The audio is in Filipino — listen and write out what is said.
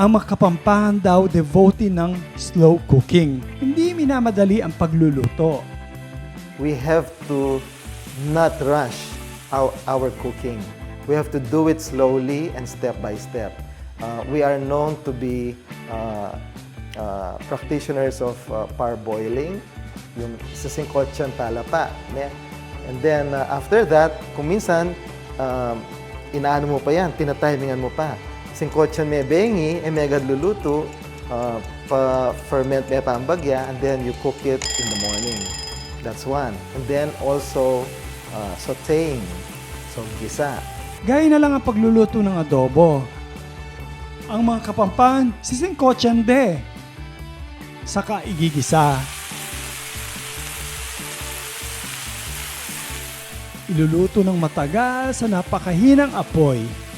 Ang makapampangan daw devotee ng slow cooking. Hindi minamadali ang pagluluto. we have to not rush our, our cooking. We have to do it slowly and step by step. Uh, we are known to be uh, uh, practitioners of uh, parboiling, yung sa singkotsyang talapa. And then uh, after that, kung minsan, um, inaano mo pa yan, tinatimingan mo pa. Singkotsyang may bengi, eh may luluto, uh, pa-ferment may pambagya, and then you cook it in the morning. That's one. And then also uh, sauteing. So, gisa. Gaya na lang ang pagluluto ng adobo. Ang mga kapampangan, sisingkotsan de. Saka igigisa. Iluluto ng matagal sa napakahinang apoy